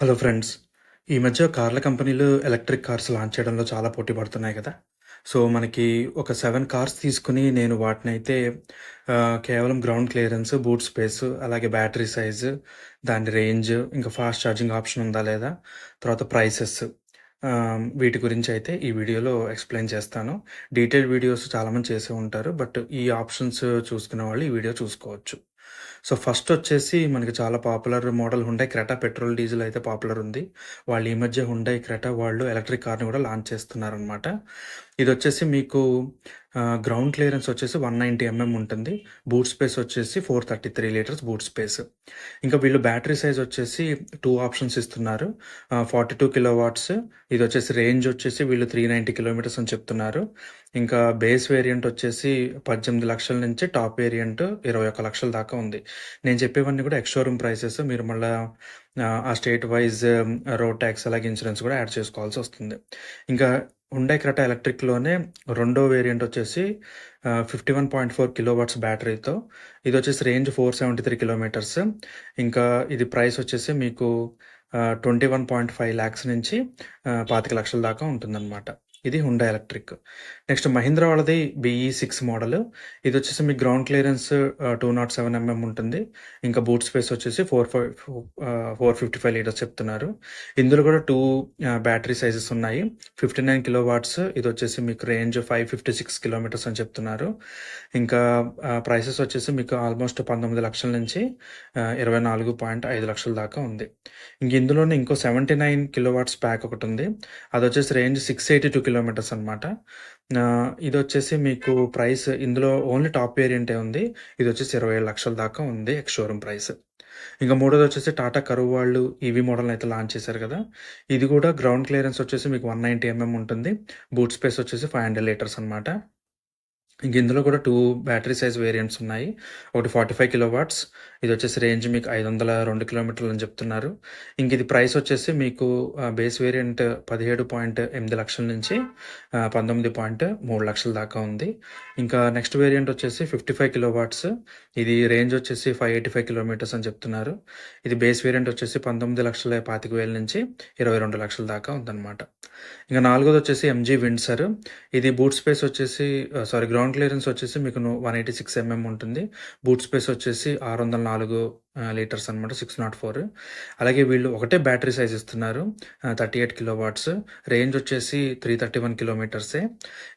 Hello friends ఈ మధ్య కార్ల కంపెనీలు ఎలక్ట్రిక్ కార్స్ లాంచ్ చేయడంలో చాలా పోటీ పడుతున్నాయి కదా. సో మనకి ఒక సెవెన్ కార్స్ తీసుకుని నేను వాటిని అయితే కేవలం గ్రౌండ్ క్లియరెన్స్ బూట్ స్పేస్ అలాగే బ్యాటరీ సైజు దాని రేంజ్ ఇంకా ఫాస్ట్ ఛార్జింగ్ ఆప్షన్ ఉందా లేదా తర్వాత ప్రైసెస్ వీటి గురించి అయితే ఈ వీడియోలో ఎక్స్ప్లెయిన్ చేస్తాను. డీటెయిల్ వీడియోస్ చాలామంది చేసే ఉంటారు బట్ ఈ ఆప్షన్స్ చూసుకునే వాళ్ళు ఈ వీడియో చూసుకోవచ్చు. సో ఫస్ట్ వచ్చేసి మనకి చాలా popular model Hyundai Creta petrol diesel అయితే పాపులర్ ఉంది. వాళ్ళు ఈ మధ్య హుండై క్రెటా వాళ్ళు ఎలక్ట్రిక్ కార్ని కూడా లాంచ్ చేస్తున్నారనమాట ఇది వచ్చేసి మీకు గ్రౌండ్ క్లియరెన్స్ వచ్చేసి వన్ నైంటీ ఎంఎం ఉంటుంది. బూట్ స్పేస్ వచ్చేసి four thirty three litres boot space ఇంకా వీళ్ళు బ్యాటరీ సైజ్ వచ్చేసి టూ ఆప్షన్స్ ఇస్తున్నారు. ఫార్టీ టూ కిలో వాట్స్ ఇది వచ్చేసి రేంజ్ వచ్చేసి వీళ్ళు త్రీ నైంటీ కిలోమీటర్స్ అని చెప్తున్నారు. ఇంకా బేస్ వేరియంట్ వచ్చేసి పద్దెనిమిది లక్షల నుంచి టాప్ వేరియంట్ ఇరవై ఒక్క లక్షల దాకా ఉంది. నేను చెప్పేవన్నీ కూడా ఎక్స్షోరూమ్ ప్రైసెస్ మీరు మళ్ళీ ఆ స్టేట్ వైజ్ రోడ్ ట్యాక్స్ అలాగే ఇన్సూరెన్స్ కూడా యాడ్ చేసుకోవాల్సి వస్తుంది. ఇంకా ఉండే క్రటా ఎలక్ట్రిక్లోనే రెండో వేరియంట్ వచ్చేసి fifty one point four kilowatts బ్యాటరీతో. ఇది వచ్చేసి range four seventy three kilometres. ఇంకా ఇది ప్రైస్ వచ్చేసి మీకు twenty one point five lakhs నుంచి పాతిక లక్షల దాకా ఉంటుందన్నమాట. ఇది హుండా ఎలక్ట్రిక్ నెక్స్ట్ మహీంద్రా వాళ్ళది బిఈ సిక్స్ మోడల్ ఇది వచ్చేసి మీకు ground clearance two nought seven mm ఉంటుంది. ఇంకా బూట్ స్పేస్ వచ్చేసి four five four fifty five litres చెప్తున్నారు. ఇందులో కూడా టూ బ్యాటరీ సైజెస్ ఉన్నాయి. ఫిఫ్టీ నైన్ కిలో వాట్స్ ఇది వచ్చేసి మీకు range five fifty six kilometres అని చెప్తున్నారు. ఇంకా uh, ప్రైసెస్ వచ్చేసి మీకు ఆల్మోస్ట్ పంతొమ్మిది లక్షల నుంచి uh, ఇరవై నాలుగు పాయింట్ ఐదు లక్షల దాకా ఉంది. ఇంక ఇందులోనే ఇంకో seventy nine kilo watts pack ఒకటి ఉంది. అది వచ్చేసి range six eighty two kilometres అనమాట ఇది వచ్చేసి మీకు ప్రైస్ ఇందులో ఓన్లీ టాప్ వేరియంటే ఉంది. ఇది వచ్చేసి ఇరవై ఏడు లక్షల దాకా ఉంది ఎక్స్ షోరూమ్ ప్రైస్. ఇంకా మూడోది వచ్చేసి టాటా కరువు వాళ్ళు ఈవీ మోడల్ అయితే లాంచ్ చేశారు కదా. ఇది కూడా గ్రౌండ్ క్లియరెన్స్ వచ్చేసి మీకు వన్ నైంటీ ఎంఎం ఉంటుంది. బూట్ స్పేస్ వచ్చేసి ఫైవ్ హండ్రెడ్ లీటర్స్ అనమాట ఇంక ఇందులో కూడా టూ బ్యాటరీ సైజ్ వేరియంట్స్ ఉన్నాయి. ఒకటి ఫార్టీ ఫైవ్ కిలో వాట్స్ ఇది వచ్చేసి రేంజ్ మీకు ఐదు వందల రెండు కిలోమీటర్లు అని చెప్తున్నారు. ఇంక ఇది ప్రైస్ వచ్చేసి మీకు బేస్ వేరియంట్ పదిహేడు పాయింట్ ఎనిమిది లక్షల నుంచి పంతొమ్మిది పాయింట్ మూడు లక్షల దాకా ఉంది. ఇంకా నెక్స్ట్ వేరియంట్ వచ్చేసి ఫిఫ్టీ ఫైవ్ కిలో వాట్స్ ఇది రేంజ్ వచ్చేసి ఫైవ్ ఎయిటీ ఫైవ్ కిలోమీటర్స్ అని చెప్తున్నారు. ఇది బేస్ వేరియంట్ వచ్చేసి పంతొమ్మిది లక్షల పాతిక వేల నుంచి ఇరవై రెండు లక్షల దాకా ఉందన్నమాట. ఇంకా నాలుగోది వచ్చేసి ఎంజీ విండ్సర్ ఇది బూట్ స్పేస్ వచ్చేసి సారీ గ్రౌండ్ క్లియరెన్స్ వచ్చేసి మీకు వన్ ఎయిటీ సిక్స్ ఎంఎం ఉంటుంది. బూట్ స్పేస్ వచ్చేసి ఆరు వందల నాలుగు లీటర్స్ అనమాట సిక్స్ నాట్ ఫోర్ అలాగే వీళ్ళు ఒకటే బ్యాటరీ సైజ్ ఇస్తున్నారు thirty eight kilo watts range వచ్చేసి త్రీ థర్టీ వన్ కిలోమీటర్సే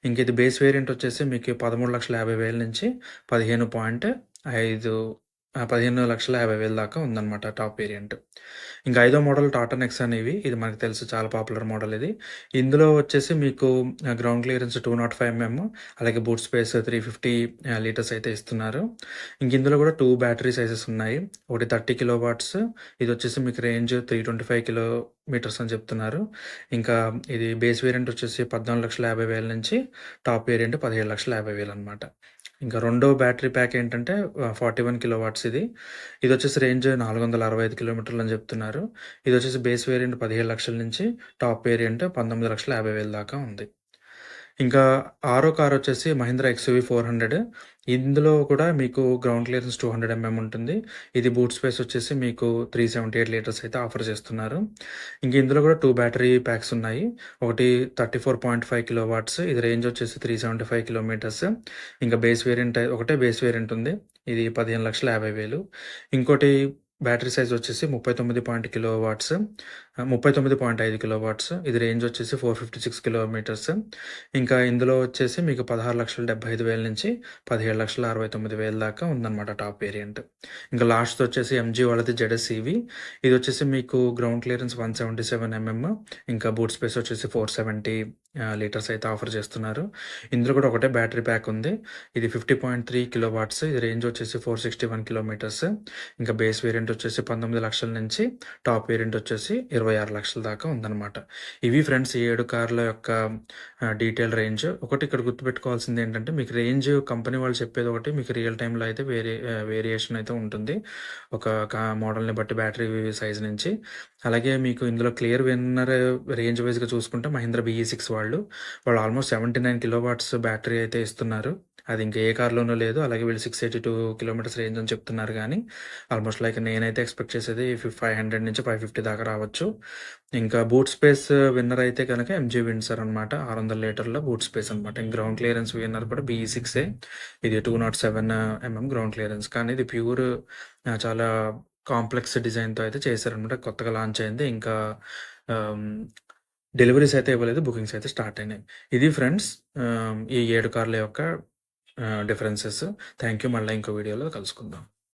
ఇంక ఇది బేస్ వేరియంట్ వచ్చేసి మీకు పదమూడు లక్షల యాభై వేల నుంచి పదిహేను పాయింట్ ఐదు పదిహేను లక్షల యాభై వేల దాకా ఉందన్నమాట టాప్ వేరియంట్. ఇంకా ఐదో మోడల్ టాటా నెక్స్ అనేవి ఇది మనకు తెలుసు చాలా పాపులర్ మోడల్ ఇది. ఇందులో వచ్చేసి మీకు ground clearance two nought five mm అలాగే boot space three fifty litres అయితే ఇస్తున్నారు. ఇంక ఇందులో కూడా టూ బ్యాటరీ సైజెస్ ఉన్నాయి. ఒకటి థర్టీ కిలో వాట్స్ ఇది వచ్చేసి మీకు range three twenty five kilometres అని చెప్తున్నారు. ఇంకా ఇది బేస్ వేరియంట్ వచ్చేసి పద్నాలుగు లక్షల యాభై వేల నుంచి టాప్ వేరియంట్ పదిహేడు లక్షల యాభై వేలు అనమాట ఇంకా రెండో బ్యాటరీ ప్యాక్ ఏంటంటే ఫార్టీ వన్ కిలో వాట్స్ ఇది. ఇది వచ్చేసి రేంజ్ నాలుగు వందల అరవై ఐదు కిలోమీటర్లు అని చెప్తున్నారు. ఇది వచ్చేసి బేస్ వేరియంట్ పదిహేడు లక్షల నుంచి టాప్ వేరియంట్ పంతొమ్మిది లక్షల యాభై వేల దాకా ఉంది. ఇంకా ఆరో కార్ వచ్చేసి మహీంద్రా ఎక్స్యూవీ ఫోర్ హండ్రెడ్ ఇందులో కూడా మీకు ground clearance two hundred mm ఉంటుంది. ఇది బూట్ స్పేస్ వచ్చేసి మీకు త్రీ సెవెంటీ ఎయిట్ లీటర్స్ అయితే ఆఫర్ చేస్తున్నారు. ఇంక ఇందులో కూడా టూ బ్యాటరీ ప్యాక్స్ ఉన్నాయి. ఒకటి thirty four point five kilowatts ఇది రేంజ్ వచ్చేసి త్రీ సెవెంటీ ఫైవ్ కిలోమీటర్స్ ఇంకా బేస్ వేరియంట్ ఒకటే బేస్ వేరియంట్ ఉంది. ఇది పదిహేను లక్షల యాభై వేలు. ఇంకోటి బ్యాటరీ సైజ్ వచ్చేసి ముప్పై తొమ్మిది పాయింట్ కిలో వాట్స్ ముప్పై తొమ్మిది పాయింట్ ఐదు కిలో వాట్స్ ఇది రేంజ్ వచ్చేసి ఫోర్ ఫిఫ్టీ సిక్స్ కిలోమీటర్స్. ఇంకా ఇందులో వచ్చేసి మీకు పదహారు లక్షల డెబ్బై ఐదు వేల నుంచి పదిహేడు లక్షల అరవై తొమ్మిది వేల దాకా ఉందన్నమాట టాప్ వేరియంట్. ఇంకా లాస్ట్ వచ్చేసి ఎంజీ వాళ్ళది జెడెస్ ఈవీ ఇది వచ్చేసి మీకు ground clearance one seventy seven mm ఇంకా బూట్ స్పేస్ వచ్చేసి ఫోర్ సెవెంటీ లీటర్స్ అయితే ఆఫర్ చేస్తున్నారు. ఇందులో కూడా ఒకటే బ్యాటరీ ప్యాక్ ఉంది. ఇది fifty point three kilo watts ఇది రేంజ్ వచ్చేసి ఫోర్ సిక్స్టీ వన్ కిలోమీటర్స్. ఇంకా బేస్ వేరియంట్ వచ్చేసి పంతొమ్మిది లక్షల నుంచి టాప్ వేరియంట్ వచ్చేసి ఇరవై ఆరు లక్షల దాకా ఉందన్నమాట. ఇవి ఫ్రెండ్స్ ఈ ఏడు కార్ల యొక్క డీటెయిల్ రేంజ్. ఒకటి ఇక్కడ గుర్తుపెట్టుకోవాల్సింది ఏంటంటే మీకు రేంజ్ కంపెనీ వాళ్ళు చెప్పేది ఒకటి మీకు రియల్ టైంలో అయితే వేరే వేరియేషన్ అయితే ఉంటుంది. ఒక మోడల్ని బట్టి బ్యాటరీ సైజ్ నుంచి. అలాగే మీకు ఇందులో క్లియర్ విన్నర్ రేంజ్ వైజ్గా చూసుకుంటే మహీంద్ర బిఈ సిక్స్ వాళ్ళు వాళ్ళు almost seventy nine kilowatts battery అయితే ఇస్తున్నారు. అది ఇంకా ఏ కార్‌లోనూ లేదు. అలాగే వీళ్ళు 682 కిలోమీటర్స్ రేంజ్ అని చెప్తున్నారు కానీ ఆల్మోస్ట్ లైక్ నేనైతే ఎక్స్‌పెక్ట్ చేసేది ఫైవ్ హండ్రెడ్ నుంచి ఫైవ్ ఫిఫ్టీ దాకా రావచ్చు. ఇంకా బూట్ స్పేస్ విన్నర్ అయితే కనుక ఎంజీ విన్సర్ అనమాట. 600 లీటర్ల బూట్ స్పేస్ అనమాట. ఇంక గ్రౌండ్ క్లియరెన్స్ విన్నర్ కూడా బీఈ6ఏ. ఇది 207 ఎంఎం గ్రౌండ్ క్లియరెన్స్. కానీ ఇది ప్యూర్ uh, చాలా కాంప్లెక్స్ డిజైన్‌తో అయితే చేశారనమాట. కొత్తగా లాంచ్ అయింది. ఇంకా um, డెలివరీస్ అయితే ఇవ్వలేదు. బుకింగ్స్ అయితే స్టార్ట్ అయినాయి. ఇది ఫ్రెండ్స్ um, ఈ ఏడు కార్ల యొక్క డిఫరెన్సెస్. Thank you. మళ్ళీ ఇంకో వీడియోలో కలుసుకుందాం.